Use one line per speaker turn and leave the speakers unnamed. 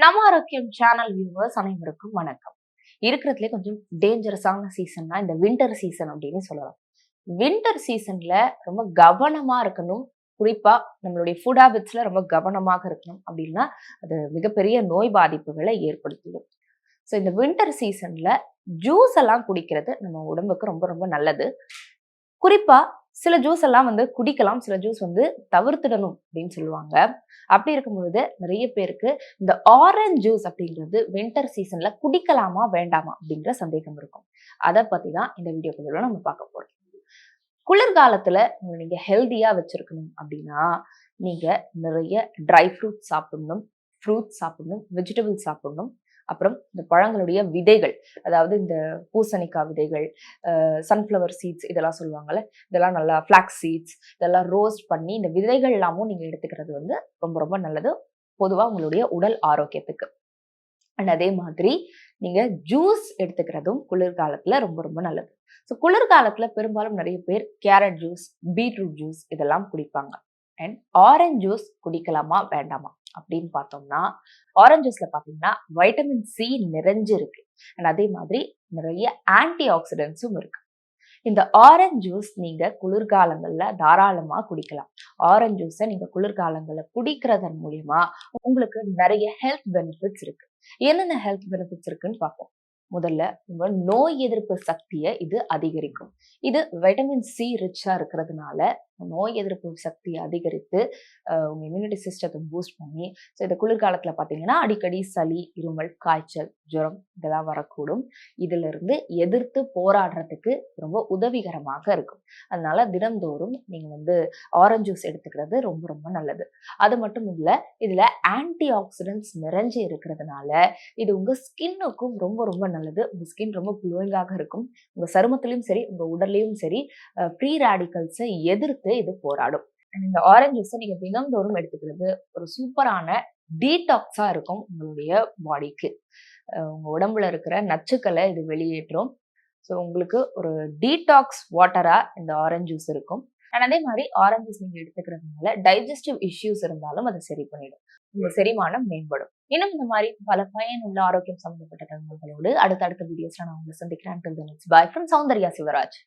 நம்ம ஆரோக்கியம் channel viewers அனைவருக்கும் வணக்கம். இருக்கிறதுலே கொஞ்சம் டேஞ்சரஸான சீசன்னா இந்த வின்டர் சீசன் அப்படின்னு சொல்லலாம். வின்டர் சீசன்ல ரொம்ப கவனமா இருக்கணும். குறிப்பா நம்மளுடைய ஃபுட் ஹேபிட்ஸ்ல ரொம்ப கவனமாக இருக்கணும் அப்படின்னா அது மிகப்பெரிய நோய் பாதிப்புகளை ஏற்படுத்திடும். ஸோ இந்த வின்டர் சீசன்ல ஜூஸ் எல்லாம் குடிக்கிறது நம்ம உடம்புக்கு ரொம்ப ரொம்ப நல்லது. குறிப்பா சில ஜூஸ் எல்லாம் வந்து குடிக்கலாம் சில ஜூஸ் வந்து தவிர்த்திடணும் அப்படின்னு சொல்லுவாங்க. அப்படி இருக்கும் பொழுது நிறைய பேருக்கு இந்த ஆரஞ்ச் ஜூஸ் அப்படிங்கிறது வின்டர் சீசன்ல குடிக்கலாமா வேண்டாமா அப்படிங்கிற சந்தேகம் இருக்கும். அதை பத்தி தான் இந்த வீடியோ பதிவில் நம்ம பார்க்க போறோம். குளிர்காலத்துல உங்களை நீங்க ஹெல்த்தியா வச்சிருக்கணும் அப்படின்னா நீங்க நிறைய ட்ரை ஃப்ரூட் சாப்பிடணும் ஃப்ரூட்ஸ் சாப்பிடணும் வெஜிடபிள்ஸ் சாப்பிடணும் அப்புறம் இந்த பழங்களுடைய விதைகள் அதாவது இந்த பூசணிக்காய் விதைகள் சன்ஃப்ளவர் சீட்ஸ் இதெல்லாம் சொல்லுவாங்கல்ல இதெல்லாம் நல்லா ஃப்ளாக்ஸ் சீட்ஸ் இதெல்லாம் ரோஸ்ட் பண்ணி இந்த விதைகள் எல்லாமும் நீங்கள் எடுத்துக்கிறது வந்து ரொம்ப ரொம்ப நல்லது. பொதுவாக உங்களுடைய உடல் ஆரோக்கியத்துக்கு. அண்ட் அதே மாதிரி நீங்கள் ஜூஸ் எடுத்துக்கிறதும் குளிர்காலத்தில் ரொம்ப ரொம்ப நல்லது. ஸோ குளிர்காலத்தில் பெரும்பாலும் நிறைய பேர் கேரட் ஜூஸ் பீட்ரூட் ஜூஸ் இதெல்லாம் குடிப்பாங்க. அண்ட் ஆரஞ்ச் ஜூஸ் குடிக்கலாமா வேண்டாமா? அப்படின்னு பார்த்தோம்னா ஆரஞ்ச் ஜூஸ்ல பார்த்தீங்கன்னா வைட்டமின் சி நிறைஞ்சு இருக்கு. அண்ட் அதே மாதிரி நிறைய ஆன்டி ஆக்சிடென்ட்ஸும் இருக்கு. இந்த ஆரஞ்ச் ஜூஸ் நீங்க குளிர்காலங்களில் தாராளமாக குடிக்கலாம். ஆரஞ்ச் ஜூஸை நீங்க குளிர்காலங்களில் குடிக்கிறதன் மூலியமா உங்களுக்கு நிறைய ஹெல்த் பெனிஃபிட்ஸ் இருக்கு. என்னென்ன ஹெல்த் பெனிஃபிட்ஸ் இருக்குன்னு பார்ப்போம். முதல்ல உங்க நோய் எதிர்ப்பு சக்தியை இது அதிகரிக்கும். இது வைட்டமின் சி ரிச்சா இருக்கிறதுனால நோய் எதிர்ப்பு சக்தி அதிகரித்து உங்க இம்யூனிட்டி சிஸ்டத்தை பூஸ்ட் பண்ணி ஸோ இந்த குளிர்காலத்துல பார்த்தீங்கன்னா அடிக்கடி சளி இருமல் காய்ச்சல் ஜுரம் இதெல்லாம் வரக்கூடும். இதுல இருந்து எதிர்த்து போராடுறதுக்கு ரொம்ப உதவிகரமாக இருக்கும். அதனால தினந்தோறும் நீங்க வந்து ஆரஞ்சு ஜூஸ் எடுத்துக்கிறது ரொம்ப ரொம்ப நல்லது. அது மட்டும் இல்லை இதுல ஆன்டி ஆக்சிடென்ட்ஸ் நிறைஞ்சு இருக்கிறதுனால இது உங்க ஸ்கின்னுக்கும் ரொம்ப ரொம்ப நல்லது. உங்க ஸ்கின் ரொம்ப குளோயிங்காக இருக்கும். உங்க சருமத்திலையும் சரி உங்க உடல்லையும் சரி ப்ரீ ரேடிக்கல்ஸை எதிர்த்து இது போராடும். இந்த ஆரஞ்சு ஜூஸை நீங்க தினந்தோறும் எடுத்துக்கிறது ஒரு சூப்பரான டீடாக்ஸா இருக்கும் உங்களுடைய பாடிக்கு உங்க உடம்புல இருக்கிற நச்சுக்களை இது வெளியேற்றும். ஸோ உங்களுக்கு ஒரு டீடாக்ஸ் வாட்டரா இந்த ஆரஞ்சு ஜூஸ் இருக்கும். அண்ட் அதே மாதிரி ஆரஞ்சு ஜூஸ் நீங்க எடுத்துக்கிறதுனால டைஜஸ்டிவ் இஷ்யூஸ் இருந்தாலும் அதை சரி பண்ணிடும். உங்க செரிமானம் மேம்படும். இன்னும் இந்த மாதிரி பல பயனுள்ள ஆரோக்கியம் சம்பந்தப்பட்ட தகவல்களோடு அடுத்தடுத்த வீடியோஸ்ல நான் உங்களை சந்திக்கிறேன். Bye from Soundarya Sivaraj.